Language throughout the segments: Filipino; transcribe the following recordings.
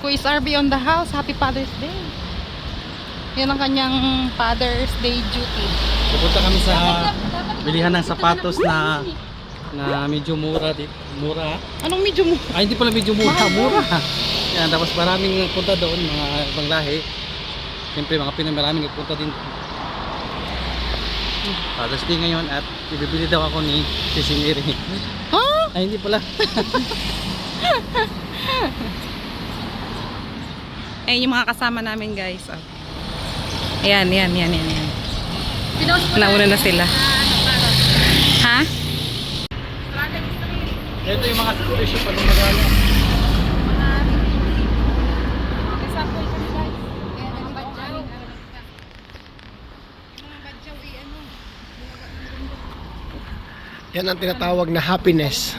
Kuis RB on the house. Happy Father's Day. Yan ang kanyang Father's Day duty. Pupunta kami sa bilihan ng sapatos na na medyo mura dito. Mura. Anong medyo mo? Ay, hindi pala medyo mura. Mura. Yan, tapos maraming punta doon, mga ibang lahi. Siyempre, mga Pinoy, maraming nagpunta din. Father's Day ngayon at ibibili daw ako ni Sisi Mary. Ha? Ay, hindi pala. Ayun yung mga kasama namin guys. Oh. Ayan, yan, yan, yan, yan. Nauna na sila. Ha? Ito yung mga presyo pa ng magana. Yan ang tinatawag na happiness.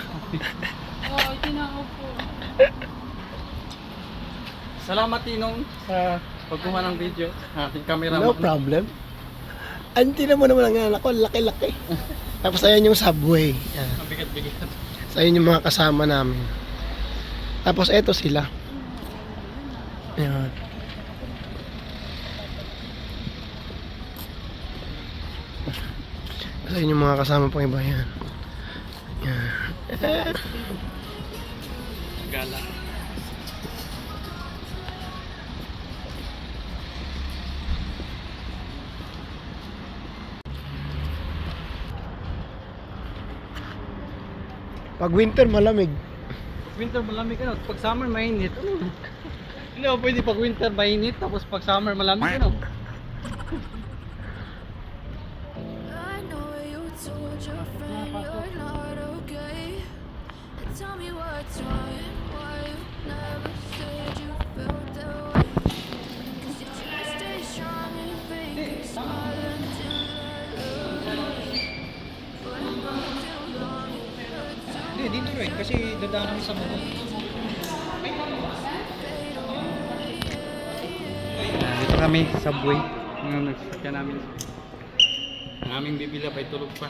Salamat Tinong sa pagkuha ng video. Ating camera. No problem. Anti naman naman ang anak ko, laki-laki. Tapos ayan yung subway. Yan. Ang bigat-bigat. So, ayun yung mga kasama namin. Tapos eto sila. Yan. So, ayun yung mga kasama pang iba yan. Yan. Gala. Pag winter, malamig. Winter malamig ano, pag summer mainit. Ano? Hindi ako pwede pag winter mainit tapos pag summer malamig ano. Kasi dadaan kami sa mga. Dito kami, subway. Ngayon nagsasakyan namin. Ang aming bibila ay tulog pa.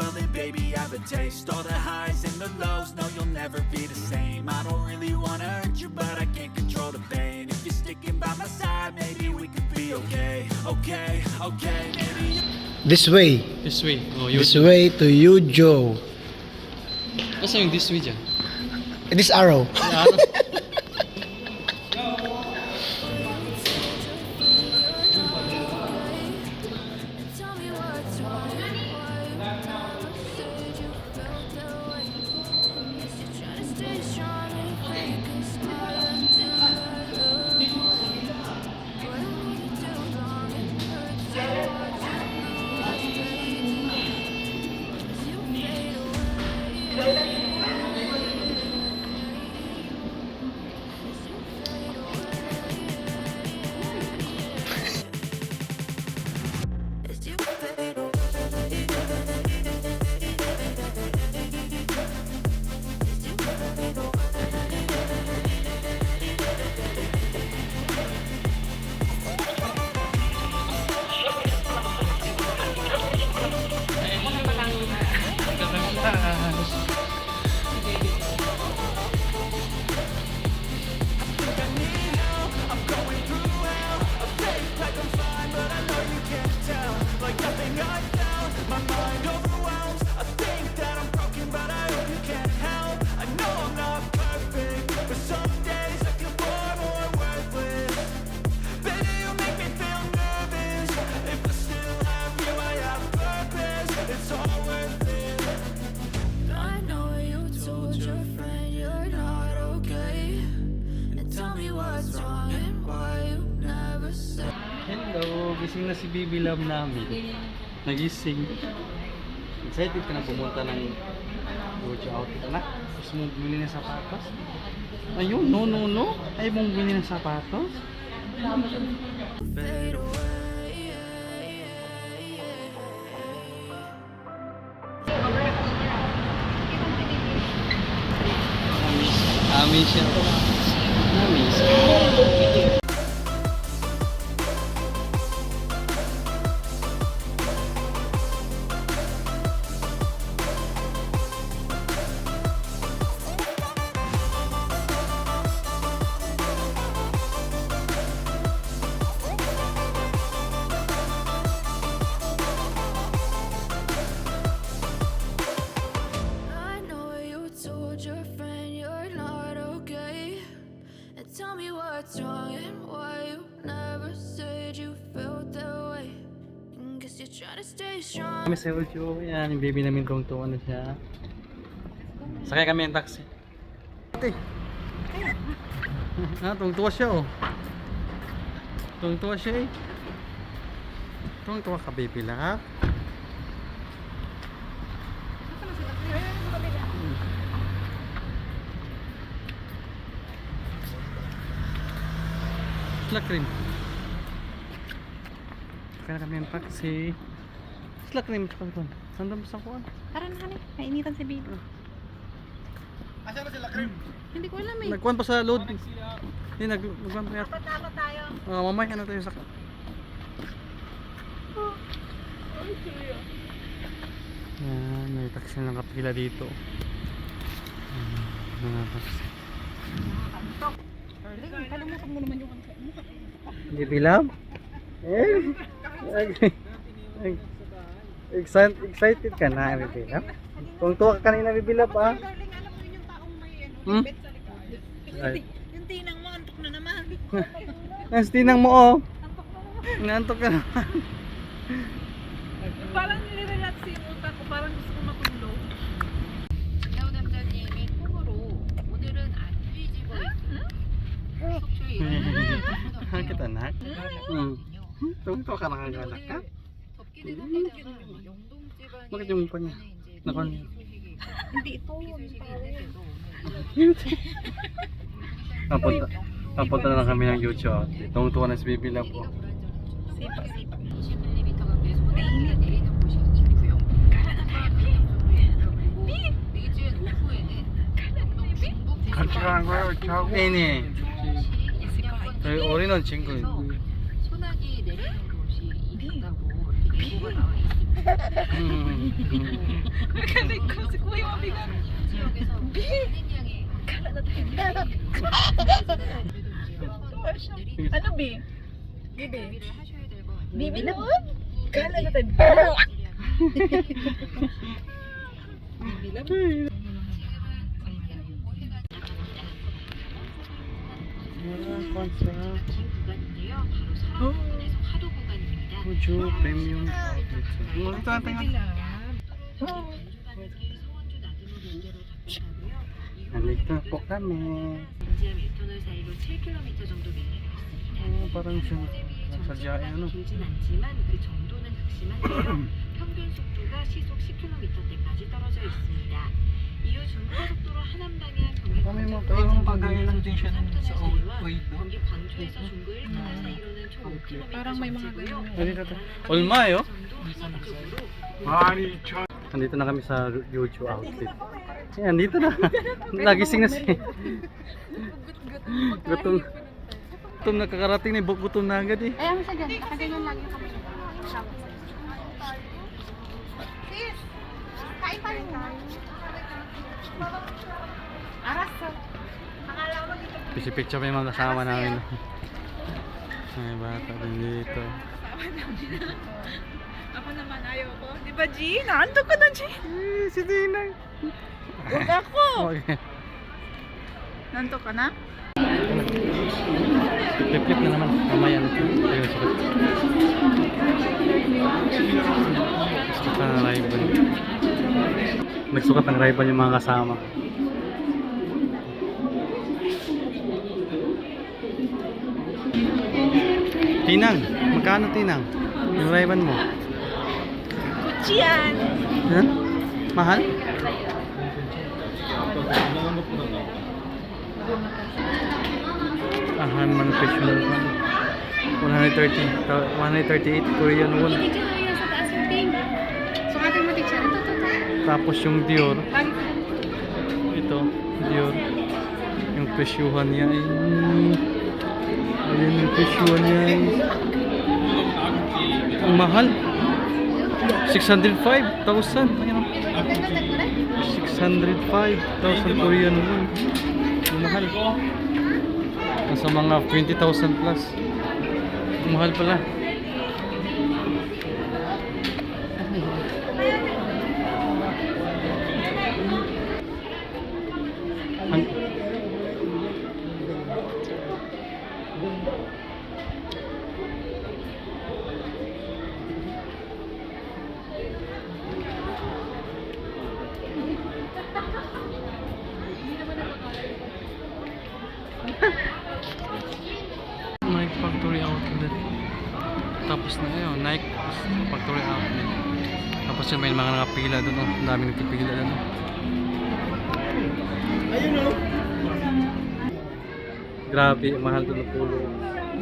Well then baby I have a taste All the highs and the lows, no you'll never be the same I don't really wanna hurt you but I can't control the pain If you're sticking by my side, maybe we could be okay Okay, okay, maybe This way. This way. Oh, yun. This way to you, Joe. Basta yung this way dyan. This arrow. Love namin. Nagising. Excited ka na pumunta ng Gucci outfit na? Gusto mo bumili ng sapatos? Ayun, no, no, no. Ay mong bili ng sapatos. fade away. Amin siya. Kami sa Ulcho. Yan, yung baby namin kung tuwa na siya. Sakay kami ng taxi. Ate. Ah, tungtuwa siya oh. Tungtuwa siya eh. Tungtuwa ka baby lang. Slack rin. Kaya kami ang taxi. Slack rin. Tsaka ito. Saan daw sa kuwan? Tara na kani, nainitan si baby. Hindi ko alam eh. Nagkuhan pa sa load. Hindi, nag nagkuhan pa yata. Dapat tayo. Oh, mamay, ano tayo sa... Yan, may taxi na nakapila dito. Mga taxi. Kalimutan mo naman yung Hindi bilam? Eh? Ag- Excited, excited ka na, Bibilab? Kung tuwa ka kanina, Bibilab, ah. Darling, alam mo yung taong may ano, Hmm? bed sa likod. Ay. Yung tinang mo, antok na naman. Ang tinang mo, oh. Nantok ka na. Parang nire-relax yung utak ko, parang gusto ko matulog. 김나우 남자님이 톡으로 오늘은 안 뒤집어 속초에 Bakit anak? Hmm. 있거든요. Tungto ka nakagalak ka? 덥기는 한데다 음, 음. Bakit yung mukha niya? Nakon. Hindi ito. Napunta, napunta na lang kami ng YouTube. Itong tuwa na si Bibi lang po. Sipa, sipa. 같이 가는 거예요, 저하고? 네네. 저희 어린원 친구. Kami ko si Kuya mabigat. Big! Kala na tayo big. Ano big? Bibi. Bibi na mo? Kala na tayo Bibi ano, na mo? Construction. Oh. 호주 프리미엄 아웃렛 알렉터 뽀까메 어, 바람이 좀 자지하여는 길진 않지만 그 정도는 극심한데요. 평균 속도가 시속 10km대까지 떨어져 있습니다. 이후 중부고속도로 하남 방향 경기 Kami mo 광주 kayo 방향 lang din siya 삼터널 sa 사이와 Oid. 경기 광주에서 중구 1터널 사이로는 총 5km Parang may mga 정지고요. Dito to. Olmayo. 정도 하나 쪽으로 Nandito na kami sa YouTube outfit. Ayan, dito na. Nagising na si. Gutom. Gutom nakakarating na. bu- Gutom na agad eh. Ayaw mo siya dyan. Kasi yun lagi kami. Sis! Ko dito. Picture pa yung mga kasama namin. May bata din dito. Ako naman ayaw ko. Di ba, G? Naantok ko na, G. Eh, si Dinang. Huwag ako. Okay. Naantok ka na? Flip-flip na naman. Mamaya na. Ayun, sukat. Sukat ng rival. Nagsukat ng rival yung mga kasama. Tinang, magkano tinang? Yung rival mo? Chiyan. Ha? Mahal? Ahan man presyo ng kwan. 130, ta- 138 Korean won. Tapos yung Dior, ito, Dior. Yung presyuhan niya ay... Ayun yung niya ay... Ang mahal. 605,000. Ayun. 605,000 Korean won. Ang mahal. Nasa mga 20,000 plus. Ang mahal pala. Nakapila doon. Oh. Ang dami nagpipila doon. Oh. Ayun o. Grabe, mahal doon ang pulo.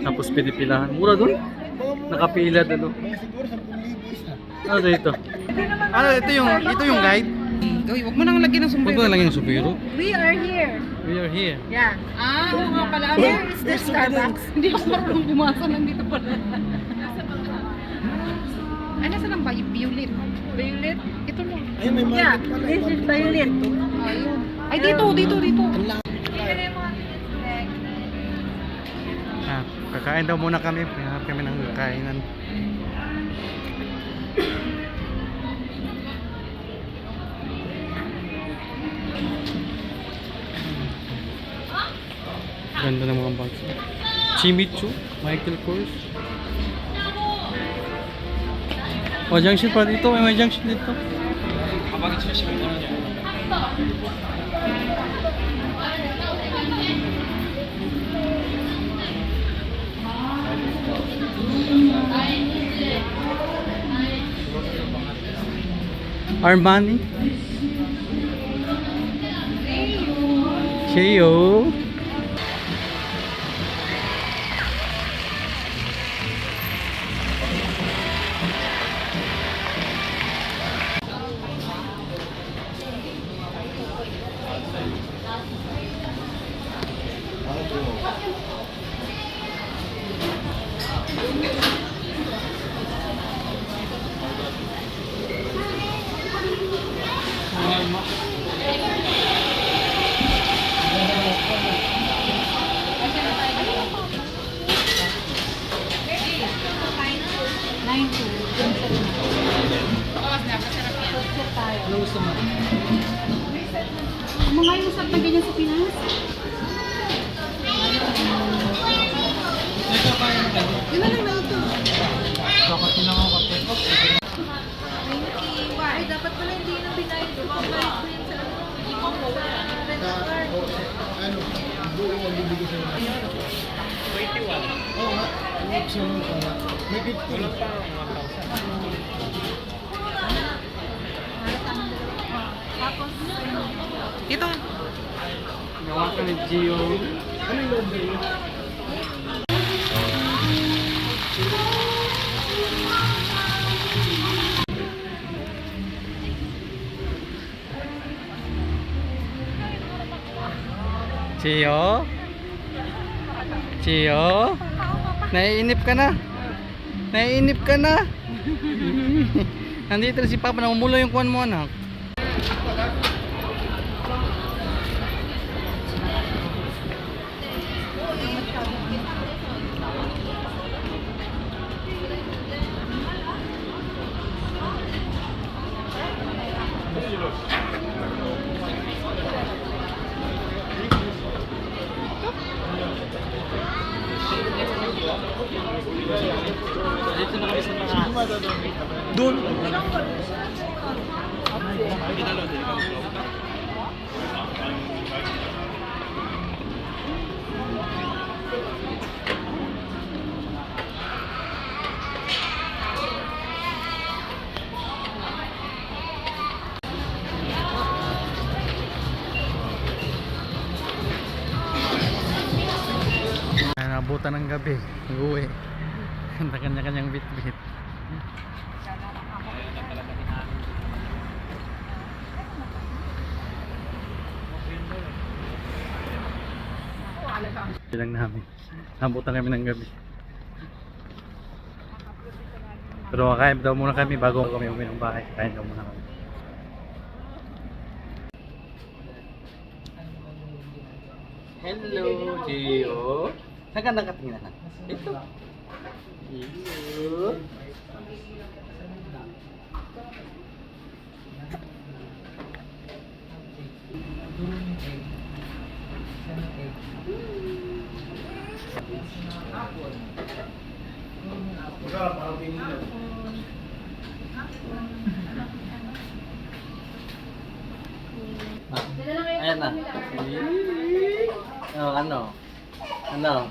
Tapos pinipilahan. Mura doon. Nakapila doon. Oh. Siguro 10,000 isa. Ano ito? Ano ito yung ito yung guide? Uy, huwag mo nang lagyan ng Huwag sombrero. mo na lang yung supero. We are here. We are here. Yeah. Ah, oo nga pala. Where is the Starbucks? Hindi ako marunong bumasa. Nandito pala. Ay, nasa lang ba? Yung violet. Violet? Ito lang. Ayun, may Yeah. market pala. This is violet. Ayun. Ay, dito, dito, dito. Ah, kakain daw muna kami. Hanap kami ng kainan. Ganda ng mga bags. Chimichu, Michael Kors. Oh, junction pa dito. May, may junction dito. Armani. mo nga yung usap na ganyan sa Pinas. Ito pa yung Yun na lang na ito. Ako kape? Ay, dapat pala hindi na binayad. Bumabalik ko yun sa ipon mo. Credit card. Ano? Buong magbibigay sa mga. 21. Oo nga. May 50. Wala pa ang 1,000. Tapos, Dito. Gawa ka ni Gio. Ano yung lobby? Gio? Gio? Naiinip ka na? Naiinip ka na? Nandito na si Papa, na namumula yung kuwan mo anak. Bilang namin. Abutan kami ng gabi. Pero kakain daw muna kami bago kami uwi ng bahay. Kain daw muna kami. Hello, Gio. Saan ka nakatingin na? Ito. Gio. Ah, ayan na. Oh, ano? Ano?